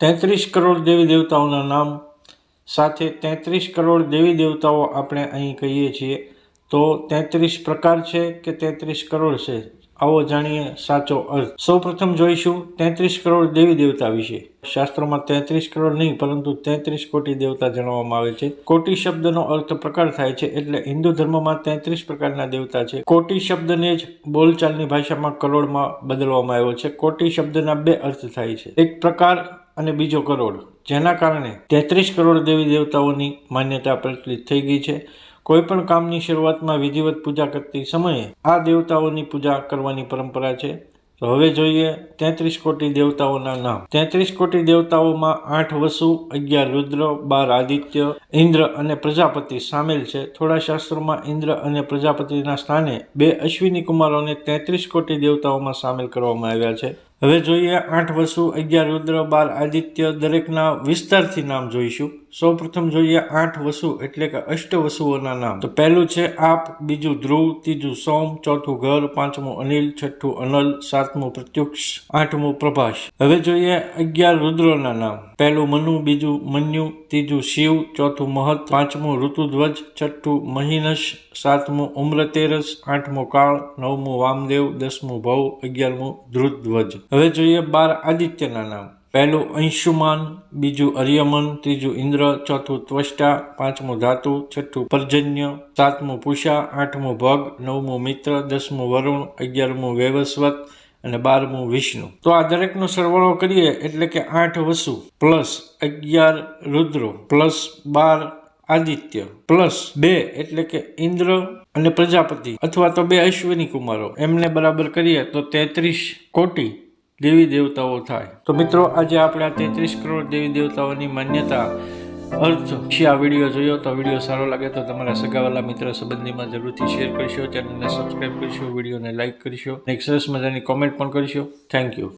તેત્રીસ કરોડ દેવી દેવતાઓના નામ સાથે તેત્રીસ કરોડ દેવી દેવતાઓ આપણે અહીં કહીએ છીએ. તો તેત્રીસ પ્રકાર છે કે તેત્રીસ કરોડ છે? આવો જાણીએ સાચો અર્થ. સૌપ્રથમ જોઈશું તેત્રીસ કરોડ દેવી દેવતા વિશે. શાસ્ત્રોમાં તેત્રીસ કરોડ નહીં, પરંતુ તેત્રીસ કોટી દેવતા જણાવવામાં આવે છે. કોટી શબ્દનો અર્થ પ્રકાર થાય છે એટલે હિન્દુ ધર્મમાં તેત્રીસ પ્રકારના દેવતા છે. કોટી શબ્દને જ બોલચાલની ભાષામાં કરોડમાં બદલવામાં આવ્યો છે. કોટી શબ્દના બે અર્થ થાય છે. એક પ્રકાર અને બીજો કરોડ, જેના કારણે તેત્રીસ કરોડ દેવી દેવતાઓની માન્યતા પ્રચલિત થઈ ગઈ છે. કોઈપણ કામની શરૂઆતમાં વિધિવત પૂજા કરતી સમયે આ દેવતાઓની પૂજા કરવાની પરંપરા છે. તો હવે જોઈએ તેત્રીસ કોટી દેવતાઓના નામ. તેત્રીસ કોટી દેવતાઓમાં આઠ વસુ, અગિયાર રુદ્ર, બાર આદિત્ય, ઇન્દ્ર અને પ્રજાપતિ સામેલ છે. થોડા શાસ્ત્રોમાં ઇન્દ્ર અને પ્રજાપતિના સ્થાને બે અશ્વિની કુમારોને તેત્રીસ કોટી દેવતાઓમાં સામેલ કરવામાં આવ્યા છે. હવે જોઈએ આઠ વસુ અગિયાર રુદ્ર બાર આદિત્ય દરેકના વિસ્તારથી નામ જોઈશું. સૌ પ્રથમ જોઈએ આઠ વસુ એટલે કે અષ્ટ વસુઓના નામ. તો પહેલું છે આપ, બીજું ધ્રુવ, ત્રીજું સોમ, ચોથું ઘર, પાંચમું અનિલ, છઠ્ઠું અનલ, સાતમું પ્રત્યુક્ષ, આઠમું પ્રભાસ. હવે જોઈએ અગિયાર રુદ્રોના નામ. પહેલું મનુ, બીજું મન્યુ, ત્રીજું શિવ, ચોથું મહત, પાંચમું ઋતુધ્વજ, છઠ્ઠું મહિનશ, સાતમું ઉમ્રતેરસ, આઠમું કાળ, નવમું વામદેવ, દસમું ભવ, અગિયારમું ધ્રુતધ્વજ હવે જોઈએ બાર આદિત્યના નામ. પહેલું અંશુમાન, બીજું અર્યમન, ત્રીજું ઇન્દ્ર, ચોથું ત્વષ્ટા, પાંચમું ધાતુ, છઠ્ઠું પર્જન્ય, સાતમું પુષા, આઠમું ભગ, નવમું મિત્ર, દસમું વરુણ, અગિયારમું વૈવસ્વત અને બારમું વિષ્ણુ. તો આ દરેકનો સરવાળો કરીએ એટલે કે આઠ વસુ પ્લસ અગિયાર રુદ્રો પ્લસ બાર આદિત્ય પ્લસ બે એટલે કે ઇન્દ્ર અને પ્રજાપતિ અથવા તો બે અશ્વિની કુમારો. એમને બરાબર કરીએ તો તેત્રીસ કોટી દેવી દેવતાઓ થાય. તો મિત્રો, આજે આપણે આ તેત્રીસ કરોડ દેવી દેવતાઓની માન્યતા અર્થ છે આ વીડિયો જોયો તો વીડિયો સારો લાગે તો તમારા સગાવાલા મિત્ર સંબંધીમાં જરૂરથી શેર કરશો ચેનલને સબસ્ક્રાઈબ કરશો, વિડીયોને લાઇક કરશો એક સરસ મજાની કોમેન્ટ પણ કરશો. Thank you